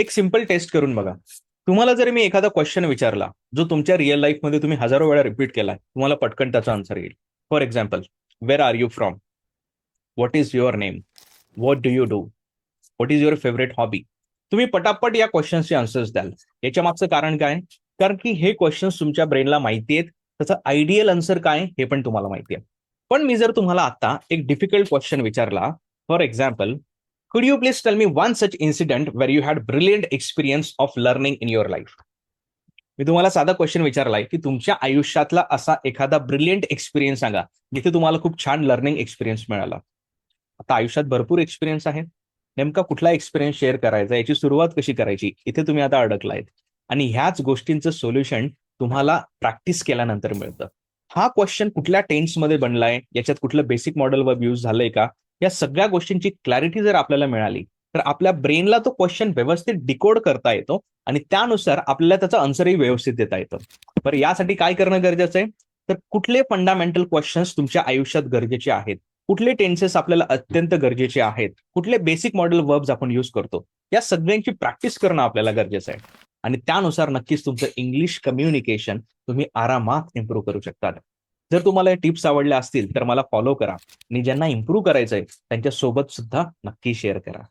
एक simple taste करून बघा. तुम्हाला जर मी एखादा क्वेश्चन विचारला जो तुमच्या रिअल लाईफमध्ये तुम्ही हजारो वेळा रिपीट केला तुम्हाला पटकन त्याचा आन्सर येईल. For example where are you from what is your name what do you do what is your favourite hobby तुम्ही पटापट या क्वेश्चन्सचे आन्सर्स द्याल. याच्या मागचं कारण काय? कारण की हे क्वेश्चन्स तुमच्या ब्रेनला माहिती आहेत. त्याचं आयडियल आन्सर काय? हे पण तुम्हाला माहिती आहे. पण मी जर तुम्हाला आता एक डिफिकल्ट क्वेश्चन विचारला for example could you please tell me one such incident where you had brilliant experience of learning in your life? मी तुम्हाला साधा क्वेश्चन विचारलाय की तुमच्या आयुष्यातला असा एखादा ब्रिलियंट एक्सपिरियन्स सांगा जिथे तुम्हाला खूप छान लर्निंग एक्सपिरियन्स मिळाला. आता आयुष्यात भरपूर एक्सपिरियन्स आहे नेमका कुठला एक्सपिरियन्स शेअर करायचा याची सुरुवात कशी करायची इथे तुम्ही आता अडकलायत. आणि ह्याच गोष्टींचं सोल्युशन तुम्हाला प्रॅक्टिस केल्यानंतर मिळतं. हा क्वेश्चन कुठल्या टेन्समध्ये बनलाय याच्यात कुठलं बेसिक मॉडेल वर्ब यूज झालंय का या सगळ्या गोष्टींची क्लॅरिटी जर आपल्याला मिळाली तर आपल्या ब्रेनला तो क्वेश्चन व्यवस्थित डिकोड करता येतो आणि त्यानुसार आपल्याला त्याचा आन्सरही व्यवस्थित देता येतं. बरं यासाठी काय करणं गरजेचं आहे? तर कुठले फंडामेंटल क्वेश्चन्स तुमच्या आयुष्यात गरजेचे आहेत? कुठले टेन्सेस आपल्याला अत्यंत गरजेचे आहेत? कुठले बेसिक मॉडेल वर्ब्स आपण यूज करतो? या सगळ्यांची प्रॅक्टिस करणं आपल्याला गरजेचं आहे. आणि त्यानुसार नक्कीच तुमचं इंग्लिश कम्युनिकेशन तुम्ही आरामात इम्प्रूव्ह करू शकता जर तुम्हाला टिप्स आवडल्या असतील तर मला फॉलो करा. आणि ज्यांना इम्प्रूव्ह करायचंय त्यांच्यासोबत सुद्धा नक्की शेअर करा.